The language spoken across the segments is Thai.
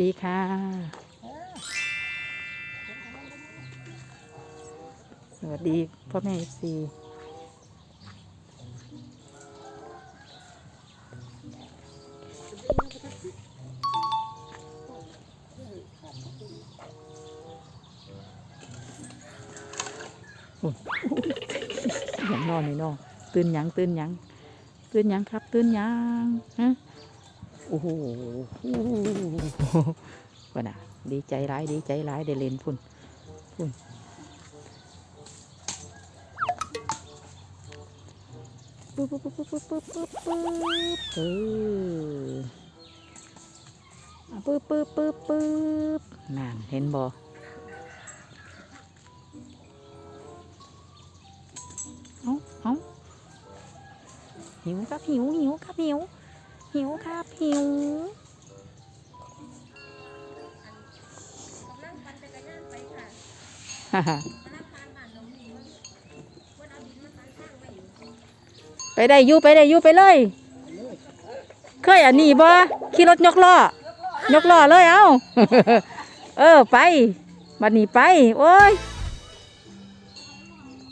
สวัสดีค่ะสวัสดีพ่อแม่ซียังนอนนี่นอนตื่นยังตื่นยังตื่นยังครับ ตื่นยังฮะ โอ้โหว่าน่ะดีใจร้ายดีใจร้ายได้เล่นพุ่นพุ่นปุ๊บปุ๊บปุ๊บปุ๊บปุ๊บปุ๊บปุ๊บเออปุ๊บปุ๊บปุ๊บปุ๊บนั่นเห็นบ่เอาเอาหิวครับหิวหิวครับหิว หิวครับหิวไปค่ะฮ่าฮ่ามานั่งทานบ้านหลวงนี่มันมันเอาดินมาตั้งข้างไว้อยู่ไปได้ยู่ไปได้ยู่ไปเลย เคยอันนี้บ่ขี่รถยกล้อยกล้อเลยเอ้า เออไปบัดนี้ไป โอ้ย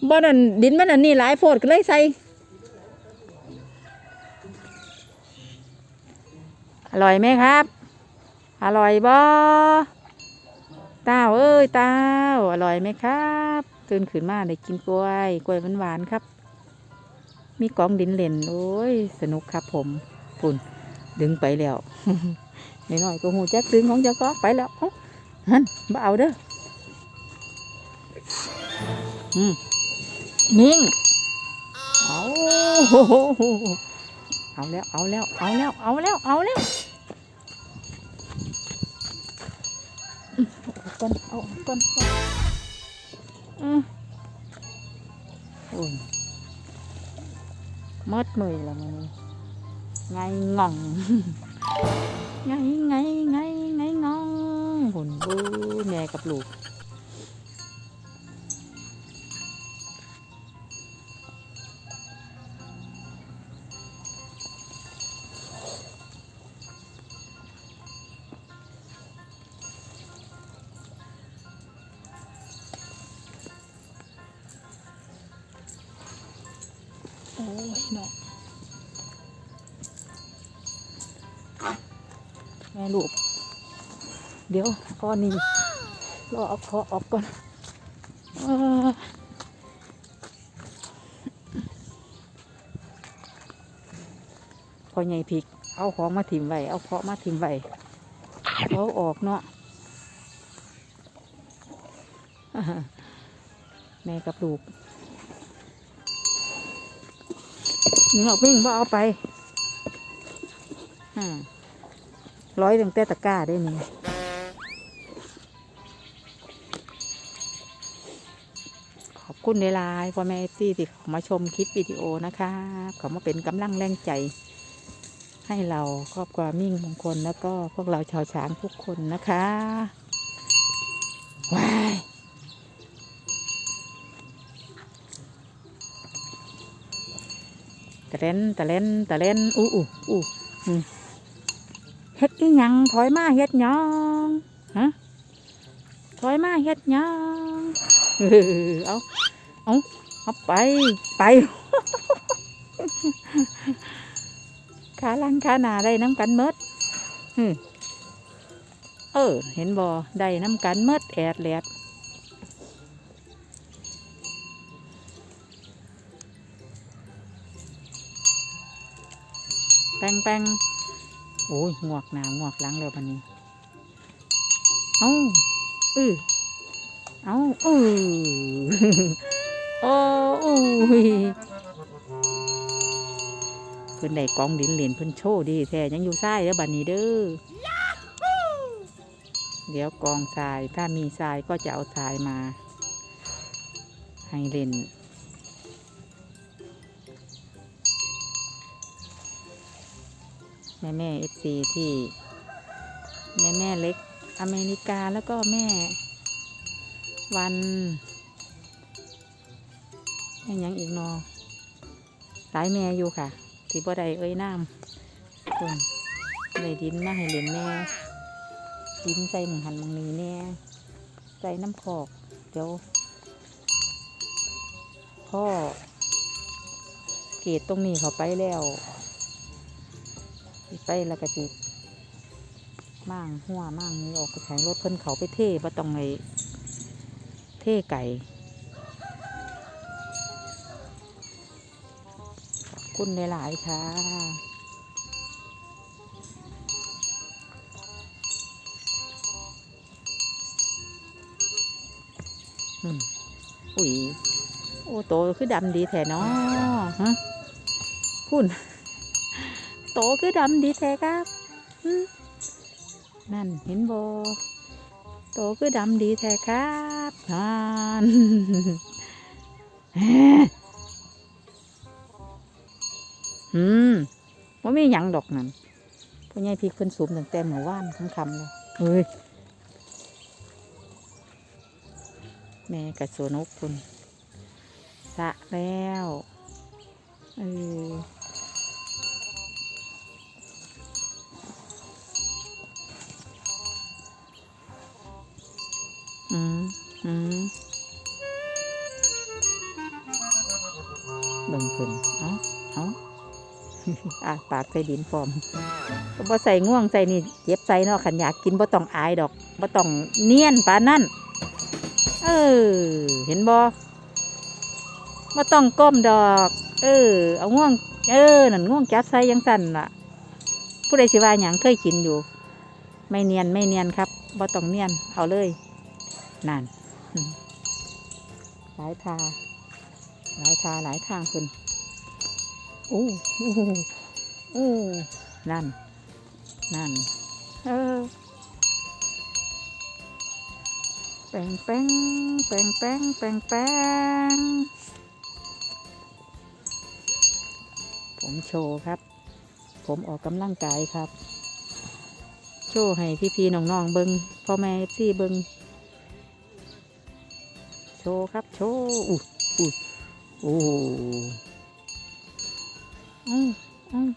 บ่นั่นดินมันอันนี้หลายโพดก็เลยใส่ ร่อยไหมครับ อร่อยบ่เต้าเอ้ยเต้าอร่อยไหมครับตื่นขึ้นมาได้กินกล้วยกล้วยหวานๆครับ มีกองดินเล่นโอ้ยสนุกครับผมปุ่นดึงไปแล้วน้อยๆก็หูจักดึงของเจ้าก็ไปแล้วเอ้าฮันบ่เอาเด้ออืมนิ่งเอาเอาแล้วเอาแล้วเอาแล้วเอาแล้วเอาแล้ว กก่อนเอากก่อนอืมโอ้ยมดมือละมันไงง่องไงไงไงไงงองหุ่นบูแม่กับลูก ม่ลูก เดี๋ยวก้อนนี้รอเอาคอออกก่อนอพอใหญ่พิก เอาของมาถิ่มไว้เอาเคาะมาถิ่มไว้เอาออกเนาะแม่กับลูกเนื้อวิ่งว่าเอาไปอ่า ร้อยตั้งแต่ตะกร้าได้นี่ขอบคุณเวลายๆพ่อแม่ที่ที่เขามาชมคลิปวิดีโอนะคะเขามาเป็นกำลังแรงใจ ให้เราครอบครัวมิ่งมงคลแล้วก็พวกเราชาวช้างทุกคนนะคะว้ายตะเล่นตะเล่นตะเล่นอู้อู้อู้อ เฮ็ดอีหยังถอยมาเฮ็ดยังฮะถอยมาเฮ็ดยังเออเอาเอาเอาไปไปขาลังขาหนาได้น้ำกันเมดเออ เห็นบอได้น้ำกันเมดแอดแลดแปงแปง โอ้ยงวกหนางวกหลังแล้ววันนี้ เอาเออเอาอือโอ้อุ้ยเพิ่นได้กองดินเหรียญเพิ่นโชว์ดีแท้ยังอยู่ทรายเด้อบัดนี้เด้อเดี๋ยวกองทรายถ้ามีทรายก็จะเอาทรายมา ให้เล่น แม่แม่เอฟซีที่แม่แม่เล็กอเมริกาแล้วก็แม่วันแม่ยังอีกนอหลายแม่อยู่ค่ะที่บ่ได้เอ้ยน้ำคนได้ดินมาให้เล่นแม่ดินใส่หมึงหันมึงนี้แน่ใส่น้ำพอกเดี๋ยวพ่อเกตตรงนี้เขาไปแล้ว สิไปแล้วก็ติมั่งหัวมั่งนี้ออกไปขายรถเพิ่นเขาไปเทบ่ต้องไงเท่ไก่คุณหลายๆค่ะอุ้ย โอ้โตคือดำดีแท้เนาะฮะคุณ โตคือดำดีแท้ครับอืมนั่นเห็นบโตคือดำดีแท้ครับนั่นอืมว่ามีหยังดอกนั่นพ่อใหญ่พี่คนสูมตั้งแต่หมู่ว่านทั้งคำเลยเฮ้ยแม่กับสวนกคุณสระแล้วเออ อืมอืมเบิ่งเพิ่นเอาเอาอะปากใส่ดินฟอมบ่ใส่ง่วงใส่นี่เจ็บใส่เนาะขันอยากกินบ่ต้องอายดอกบ่ต้องเนียนปานนั่นเออ เห็นบอมาต้องก้มดอก เออ เอาง่วง เออนั่นง่วงจับใส่ยังสั่นล่ะ ผู้ใดสิว่าหยังเคยกินอยู่ ไม่เนียนไม่เนียนครับบ่ต้องเนียนเอาเลย นั่นอืมหลายทาหลายทาหลายทางคุณโอ้โอ้โอ้นั่น นั่น เออแป้งแป้งแป้งแป้งแป้งแป้งผมโชว์ครับ ผมออกกำลังกายครับ โชว์ให้พี่ๆน้องๆเบิงพ่อแม่พี่เบิงโช ว์ครับโชว์อู้อู้อู้อืมอืม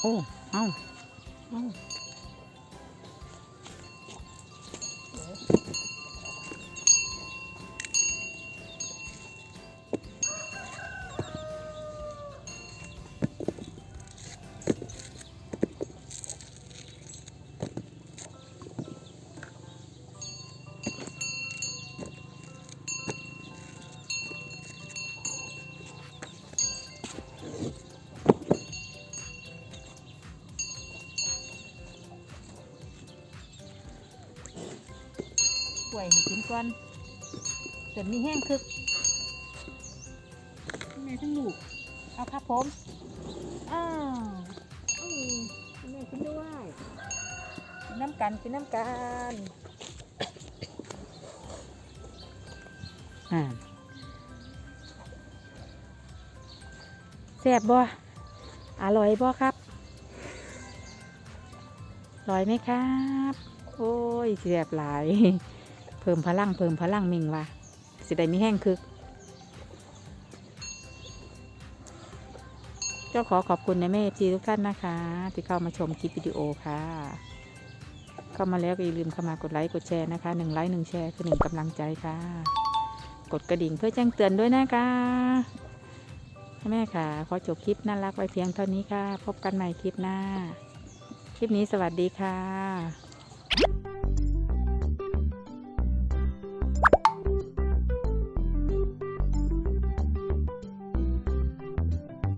โอ้เอาเอา ป่วยให้กินก่อนเสร็จมีแห้งคึกแม่ทั้งลูกเอาครับผมอ้าวแม่กินด้วยกินน้ำกันกินน้ำกันอ่าแซ่บบ่อร่อยบ่ครับอร่อยไหมครับ โอ้ยแซ่บหลาย พิ่มพลังเพิ่มพลังมิงว่ะสิได้มีแห้งคึกเจ้าขอขอบคุณในแม่จีทุกท่านนะคะ ที่เข้ามาชมคลิปวิดีโอค่ะ เข้ามาแล้วก็อย่าลืมเข้ามากดไลค์กดแชร์นะคะหนึ่งไลค์หนึ่งแชร์คือหนึ่งกำลังใจค่ะ กดกระดิ่งเพื่อแจ้งเตือนด้วยนะคะแม่ค่ะ ขอจบคลิปน่ารักไว้เพียงเท่านี้ค่ะ พบกันใหม่คลิปหน้า คลิปนี้สวัสดีค่ะ